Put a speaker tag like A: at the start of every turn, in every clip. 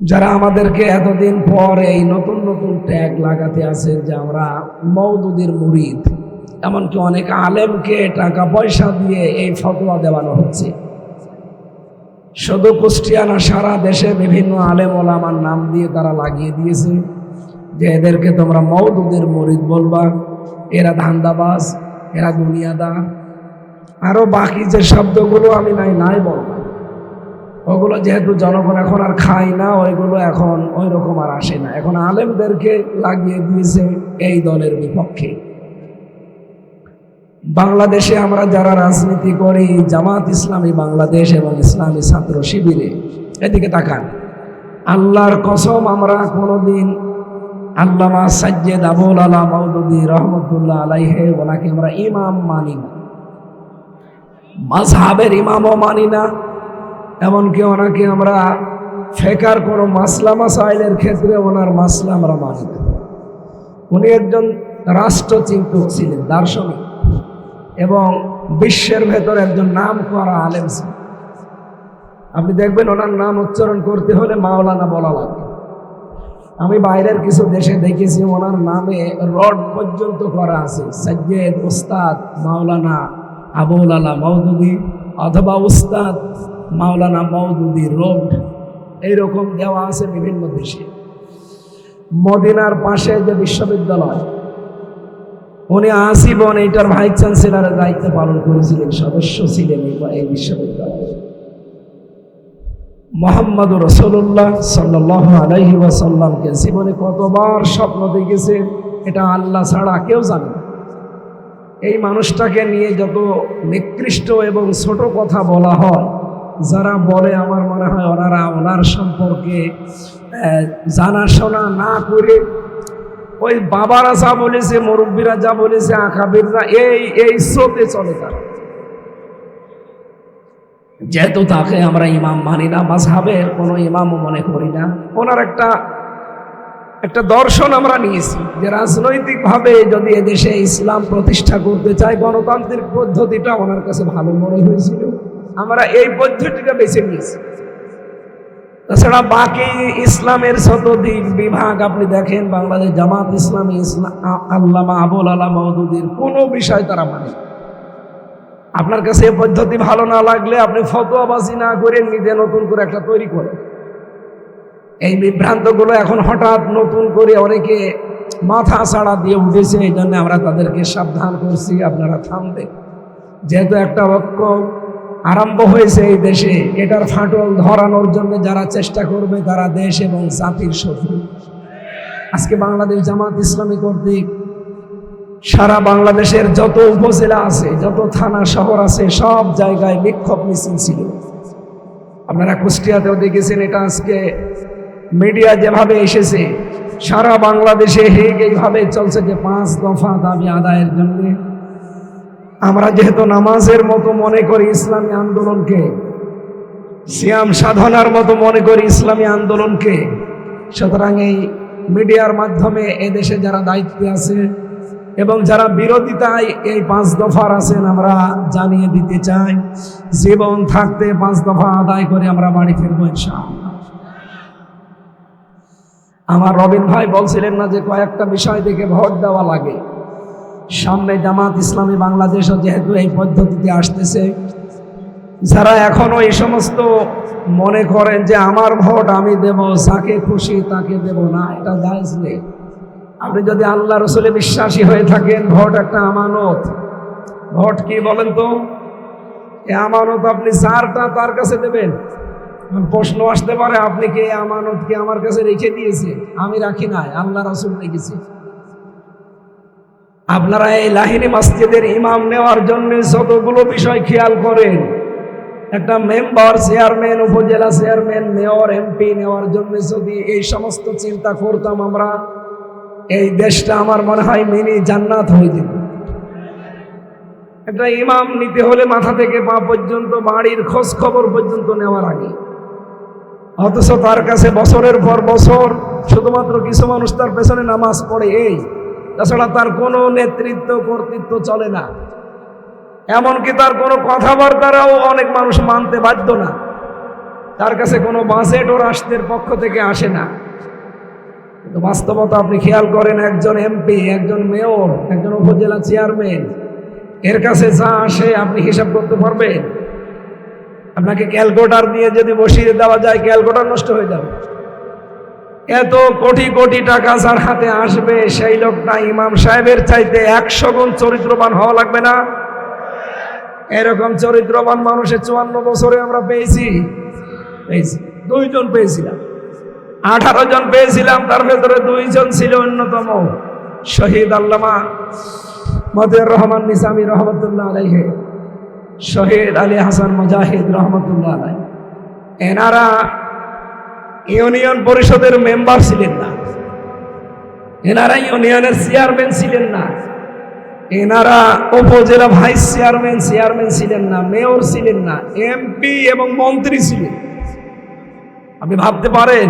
A: যারা আমাদেরকে এতদিন পর এই নতুন নতুন ট্যাগ লাগাতে আছে যে আমরা মৌদুদির মুরিদ, এমনকি অনেক আলেমকে টাকা পয়সা দিয়ে এই ফতোয়া দেওয়ানো হচ্ছে। শুধু কুষ্টিয়া না সারা দেশে বিভিন্ন আলেম ওলামার নাম দিয়ে তারা লাগিয়ে দিয়েছে যে এদেরকে তোমরা মৌদুদের মরিদ বলবা। এরা ধান্দাবাজ, এরা দুনিয়াদার। আরও বাকি যে শব্দগুলো আমি নাই নাই বলব। ওগুলো যেহেতু জনগণ এখন আর খায় না, ওইগুলো এখন ওই রকম আর আসে না। এখন আলেমদেরকে লাগিয়ে দিয়েছে এই দলের বিপক্ষে। বাংলাদেশে আমরা যারা রাজনীতি করি, জামাত ইসলামী বাংলাদেশ এবং ইসলামী ছাত্র শিবিরে, এদিকে তাকান। আল্লাহর কসম আমরা কোনোদিন আল্লামা সাজ্জেদ আবুল আলা মৌদুদি রহমতুল্লাহ আলাইহে, ওনাকে আমরা ইমাম মানি না। মাঝহাবের ইমামও মানি না। এমনকি ওনাকে আমরা ফেকার কোনো মাসলা মাসাইলের ক্ষেত্রে ওনার মাসলা আমরা মানি না। উনি একজন রাষ্ট্রচিন্তক ছিলেন, দার্শনিক, এবং বিশ্বের ভেতর একজন নাম করা আলেম ছিলেন। আপনি দেখবেন ওনার নাম উচ্চারণ করতে হলে মাওলানা বলা লাগে। আমি বাইরের কিছু দেশে দেখেছি, ওনার নামে রড পর্যন্ত করা আছে সৈয়দ উস্তাদ মাওলানা আবুল আলা মৌদুদি অথবা উস্তাদ মাওলানা মৌদুদি রোড, এইরকম দেওয়া আছে বিভিন্ন দেশে। মদিনার পাশে যে বিশ্ববিদ্যালয়, উনি আজীবন এইটার ভাইস চ্যান্সেলরের দায়িত্ব পালন করেছিলেন, সদস্য ছিলেন এই- বিশ্ববিদ্যালয়ে। মোহাম্মদ রসুল্লাহ সাল্লাহ আলাইহি ওয়াসাল্লামকে জীবনে কতবার স্বপ্ন দেখেছে, এটা আল্লাহ ছাড়া কেউ জানে এই মানুষটাকে নিয়ে যত নিকৃষ্ট এবং ছোট কথা বলা হয় যারা বলে, আমার মনে হয় ওনারা ওনার সম্পর্কে জানাশোনা না করে ওই বাবারা যা বলেছে, মুরব্বীরা যা বলেছে, আঁকাবিররা এই এই স্রোতে চলে তারা। যেহেতু তাকে আমরা ইমাম মানি না, মাঝহাবের কোনো ইমামও মনে করি না। ওনার একটা একটা দর্শন আমরা নিয়েছি যে রাজনৈতিকভাবে যদি এদেশে ইসলাম প্রতিষ্ঠা করতে চায়, গণতান্ত্রিক পদ্ধতিটা ওনার কাছে ভালো মনে হয়েছিল। আমরা এই পদ্ধতিটা বেছে নিয়েছি। তাছাড়া বাকি ইসলামের শতদিক বিভাগ আপনি দেখেন, বাংলাদেশ জামাত ইসলামী ইসলাম আল্লামা আবুল আলা মহদুদির কোনো বিষয় তারা মানে আপনার কাছে এই পদ্ধতি ভালো না লাগলে আপনি ফতোয়াবাজি না করে নিজে নতুন করে একটা তৈরি করেন। এই বিভ্রান্তগুলো এখন হঠাৎ নতুন করে অনেকে মাথা ছাড়া দিয়ে উঠেছে এই জন্য আমরা তাদেরকে সাবধান করছি, আপনারা থামবেন। যেহেতু একটা ঐক্য আরম্ভ হয়েছে এই দেশে। এটার ফাটল ধরানোর জন্য যারা চেষ্টা করবে, তারা দেশ এবং জাতির শত্রু। আজকে বাংলাদেশ জামাত ইসলামী কর্তৃক সারা বাংলাদেশের যত উপজেলা আছে, যত থানা, শহর আছে, সব জায়গায় বিক্ষোভ মিছিল ছিল। আপনারা কুষ্টিয়াতেও দেখেছেন এটা আজকে মিডিয়া যেভাবে এসেছে, সারা বাংলাদেশে হেগ এইভাবে চলছে যে পাঁচ দফা দাবি আদায়ের জন্য। আমরা যেহেতু নামাজের মতো মনে করি ইসলামী আন্দোলনকে, সিয়াম সাধনার মতো মনে করি ইসলামী আন্দোলনকে, সুতরাং এই মিডিয়ার মাধ্যমে এদেশে যারা দায়িত্বে আছে এবং যারা বিরোধিতায় এই পাঁচ দফার আছেন, আমরা জানিয়ে দিতে চাই, জীবন থাকতে পাঁচ দফা আদায় করে আমরা বাড়ি ফিরবো আমার রবিন ভাই বলছিলেন না যে কয়েকটা বিষয় থেকে ভোট দেওয়া লাগে। সামনে জামাত ইসলামী বাংলাদেশও যেহেতু এই পদ্ধতিতে আসতেছে, যারা এখনও এই সমস্ত মনে করেন যে আমার ভোট আমি দেব, যাকে খুশি তাকে দেব না, এটা জায়জ নেই। আপনি যদি আল্লাহ রসুলে বিশ্বাসী হয়ে থাকেন, ভোট একটা আমানত। ভোট কি বলেন তো? এ আমানত আপনি যারটা তার কাছে দেবেন। প্রশ্ন আসতে পারে, আপনি কি আমানত কি আমার কাছে রেখে দিয়েছে আমি রাখি নাই, আল্লাহ রসুল রেখেছি। আপনারা এই লাহিনী মসজিদের ইমাম নেওয়ার জন্য যতগুলো বিষয় খেয়াল করেন, একটা মেম্বার চেয়ারম্যান, উপজেলা চেয়ারম্যান, মেয়র, এমপি নেওয়ার জন্য যদি এই সমস্ত চিন্তা করতাম আমরা, এই দেশটা আমার মনে হয় মিনি জান্নাত হয়ে যেত। একটা ইমাম নিতে হলে মাথা থেকে পা পর্যন্ত, বাড়ির খোঁজ খবর পর্যন্ত নেওয়ার আগে। অথচ তার কাছে বছরের পর বছর শুধুমাত্র কিছু মানুষ তার পেছনে নামাজ পড়ে, এই তাছাড়া তার কোনো নেতৃত্ব, কর্তৃত্ব চলে না। এমনকি তার কোনো কথাবার্তারাও অনেক মানুষ মানতে বাধ্য না। তার কাছে কোনো বাজেট ও রাষ্ট্রের পক্ষ থেকে আসে না। কিন্তু বাস্তবতা আপনি খেয়াল করেন, একজন এমপি, একজন মেয়র, একজন উপজেলা চেয়ারম্যান, এর কাছে যা আসে আপনি হিসাব করতে পারবেন? আপনাকে ক্যালকুলেটার দিয়ে যদি বসিয়ে দেওয়া যায়, ক্যালকুলেটার নষ্ট হয়ে যাবে। এত কোটি কোটি টাকা যার হাতে আসবে, সেই লোকটা ইমাম সাহেবের চাইতে একশো গুণ চরিত্রবান হওয়া লাগবে না? এরকম চরিত্রবান মানুষের চুয়ান্ন বছরে আমরা পেয়েছি। পেয়েছি। দুইজন পেয়েছিলাম। আঠারো জন পেয়েছিলাম, তার ভেতরে দুইজন ছিল অন্যতম। শহীদ আল্লামা মদের রহমান নিসামি রহমতুল্লাহ আলাইহে, শহীদ আলী হাসান মুজাহিদ রহমতুল্লাহ আলাই এনারা ইউনিয়ন পরিষদের মেম্বার ছিলেন না। এনারা ইউনিয়নের চেয়ারম্যান ছিলেন না। এনারা উপজেলা ভাইস চেয়ারম্যান চেয়ারম্যান ছিলেন না, মেয়র ছিলেন না, এমপি এবং মন্ত্রী ছিলেন। আপনি ভাবতে পারেন,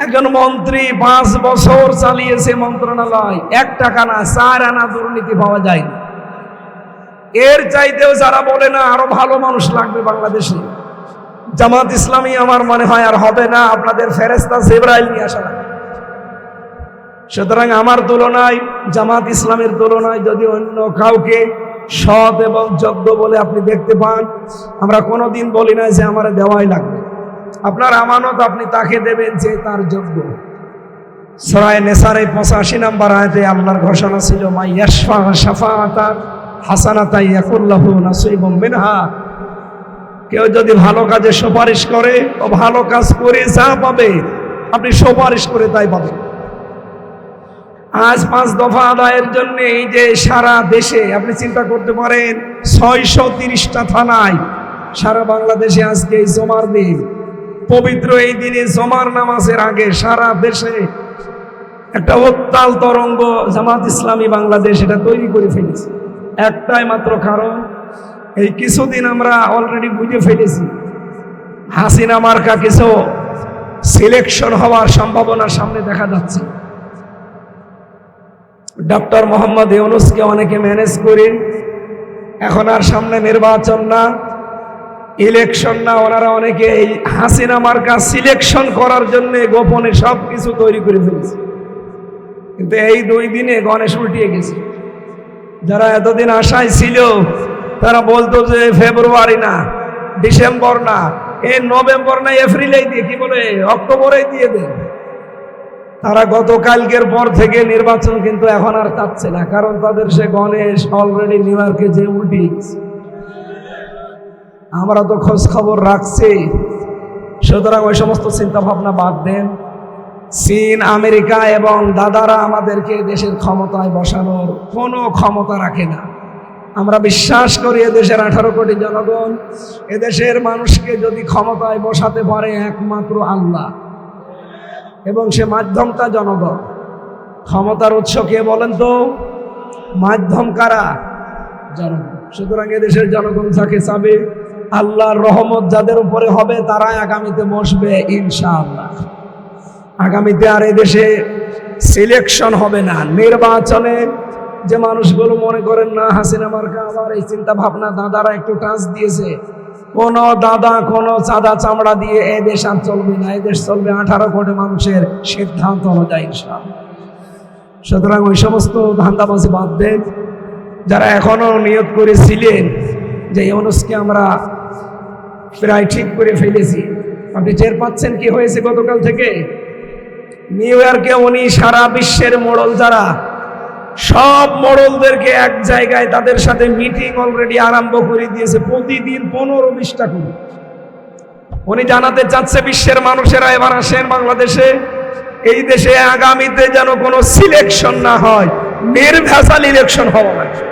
A: একজন মন্ত্রী পাঁচ বছর চালিয়েছে মন্ত্রণালয়, এক টাকা না, চার আনা দুর্নীতি পাওয়া যায়নি। এর চাইতেও যারা বলে না, আরও ভালো মানুষ লাগবে বাংলাদেশে। জামাত ইসলামী আমার মনে হয় আর হবে না, আপনাদের ফেরেস্তা সেবরাইল নিয়ে আসা সুতরাং আমার তুলনায়, জামাত ইসলামের তুলনায় যদি অন্য কাউকে সৎ এবং যোগ্য বলে আপনি দেখতে পান, আমরা কোনোদিন বলি না যে আমার দেওয়াই লাগবে। আপনার আমানত আপনি তাকে দেবেন যে তার যোগ্য। সরায় নেসারে পঁচাশি নাম্বার আয়তে আল্লাহর ঘোষণা ছিল মা ইয়াশফা শাফাআতা হাসানাতা ইয়াকুল্লাহু নাসিবুম মিনহা। কেউ যদি ভালো কাজে সুপারিশ করে ও ভালো কাজ করে যা পাবে, আপনি সুপারিশ করে তাই পাবেন। আজ পাঁচ দফা আদায়ের জন্য এই যে সারা দেশে, আপনি চিন্তা করতে পারেন, ছয়শো তিরিশটা থানায় সারা বাংলাদেশে আজকে এই জমার দিন, পবিত্র এই দিনে জমার নামাজের আগে সারা দেশে একটা উত্তাল তরঙ্গ জামাত ইসলামী বাংলাদেশ এটা তৈরি করে ফেলেছে। একটাই মাত্র কারণ এই কিছুদিন আমরা অলরেডি বুঝে ফেলেছি। হাসিনা মার্কা কিছু সিলেকশন হওয়ার সম্ভাবনা সামনে দেখা যাচ্ছে। ডক্টর মোহাম্মদ ইউনুসকে অনেকে ম্যানেজ করে এখন আর সামনে নির্বাচন না ইলেকশন না, ওনারা অনেকে এই হাসিনা মার্কা সিলেকশন করার জন্য গোপনে সব কিছু তৈরি করে ফেলেছে। কিন্তু এই দুই দিনে গণেশ উল্টিয়ে গেছে। যারা এতদিন আশায় ছিল তারা বলতো যে ফেব্রুয়ারি না, ডিসেম্বর না এই নভেম্বর না, এপ্রিলেই দিয়ে কি বলে, অক্টোবরেই দিয়ে দেয় তারা গতকালকের পর থেকে নির্বাচন কিন্তু এখন আর চাচ্ছে না, কারণ তাদের সে গণেশ অলরেডি নিউ ইয়র্কে যে উল্টি। আমরা তো খোঁজ খবর রাখছি। সুতরাং ওই সমস্ত চিন্তা ভাবনা বাদ দেন। চীন, আমেরিকা এবং দাদারা আমাদেরকে দেশের ক্ষমতায় বসানোর কোনো ক্ষমতা রাখে না। আমরা বিশ্বাস করি এদেশের আঠারো কোটি জনগণ, এদেশের মানুষকে যদি ক্ষমতায় বসাতে পারে একমাত্র আল্লাহ। এবং সে মাধ্যমটা জনগণ। ক্ষমতার উৎস কে বলেন তো? মাধ্যম কারা? জনগণ। সুতরাং এদেশের জনগণ যাকে চাবে, আল্লাহর রহমত যাদের উপরে হবে তারাই আগামীতে বসবে ইনশাআল্লাহ। আগামীতে আর এদেশে সিলেকশন হবে না। নির্বাচনে যে মানুষগুলো মনে করেন, না, হাসিনা মার্কা আবার এই চিন্তা ভাবনা দাদারা একটু টাচ দিয়েছে। কোন দাদা, কোন চাঁদা চামড়া দিয়ে এই দেশ আর চলবে না এই দেশ চলবে আঠারো কোটি মানুষের সিদ্ধান্ত অনুযায়ী সুতরাং ওই সমস্ত ধান্দাবাজি বাদ দেন। যারা এখনও নিয়ত করেছিলেন যে ইউনুসকে আমরা প্রায় ঠিক করে ফেলেছি, আপনি টের পাচ্ছেন কি হয়েছে গতকাল থেকে? নিউ ইয়র্কে উনি সারা বিশ্বের মোড়ল যারা সব মোড়লদেরকে এক জায়গায় তাদের সাথে মিটিং অলরেডি আরম্ভ করে দিয়েছে, প্রতিদিন পনেরো বিশটা করে। উনি জানাতে চাচ্ছে বিশ্বের মানুষেরা এবার আসেন বাংলাদেশে। এই দেশে আগামীতে যেন কোনো সিলেকশন না হয়, নির্ভেজাল ইলেকশন হওয়া লাগবে।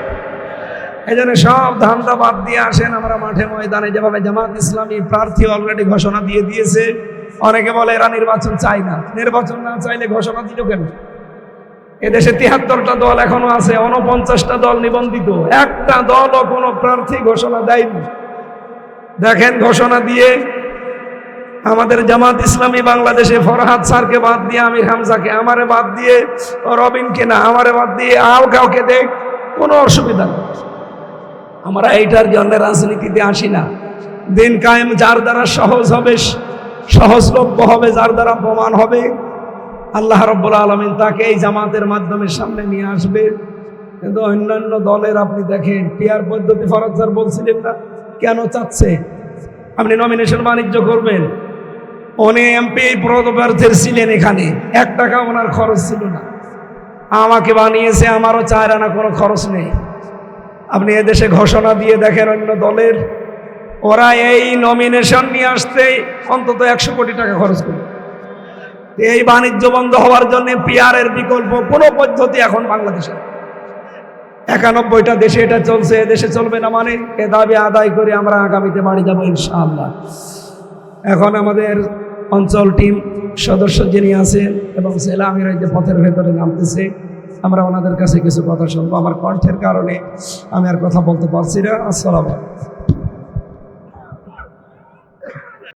A: এই জন্য সব ধান্দা বাদ দিয়ে আসেন আমরা মাঠে ময়দানে। যেভাবে জামাত ইসলামী প্রার্থী অলরেডি ঘোষণা দিয়ে দিয়েছে, অনেকে বলে এরা নির্বাচন চাই না। নির্বাচন না চাইলে ঘোষণা দিল কেন? এদেশে তিয়াত্তরটা দল এখনও আছে উনপঞ্চাশটা দল নিবন্ধিত। একটা দলও কোনো প্রার্থী ঘোষণা দেয়নি। দেখেন ঘোষণা দিয়ে আমাদের জামাত ইসলামী বাংলাদেশে ফরহাদ স্যারকে বাদ দিয়ে, আমির হামজাকে আমারে বাদ দিয়ে, রবিনকে না, আমারে বাদ দিয়ে, আর কাউকে দেখ, কোনো অসুবিধা নেই। আমরা এইটার জন্য রাজনীতিতে আসি না। দিন কায়েম, যার দ্বারা সহজ হবে, সহজলভ্য হবে, যার দ্বারা প্রমাণ হবে আল্লাহ রব্বুল আলমিন তাকে এই জামাতের মাধ্যমে সামনে নিয়ে আসবে। কিন্তু অন্যান্য দলের আপনি দেখেন, পিয়ার পদ্ধতি ফরাজ স্যার বলছিলেন না? কেন চাচ্ছে? আপনি নমিনেশন বাণিজ্য করবেন। উনি এমপি এই পদপ্রার্থীর ছিলেন এখানে। এক টাকা ওনার খরচ ছিল না। আমাকে বানিয়েছে, আমারও চার আনা কোনো খরচ নেই। আপনি এদেশে ঘোষণা দিয়ে দেখেন অন্য দলের। ওরা এই নমিনেশন নিয়ে আসতে অন্তত একশো কোটি টাকা খরচ করে এই বাণিজ্য বন্ধ হওয়ার জন্য পিয়ারের বিকল্প কোনো পদ্ধতি এখন বাংলাদেশে একানব্বইটা দেশে এটা চলছে দেশে চলবে না মানে এ দাবি আদায় করে আমরা আগামীতে বাড়ি যাব ইনশাআল্লাহ। এখন আমাদের অঞ্চল টিম সদস্য যিনি আছেন এবং জেলা আমির যে পথের ভেতরে নামতেছে, আমরা ওনাদের কাছে কিছু কথা শুনব। আমার কণ্ঠের কারণে আমি আর কথা বলতে পারছি না। আসসালাম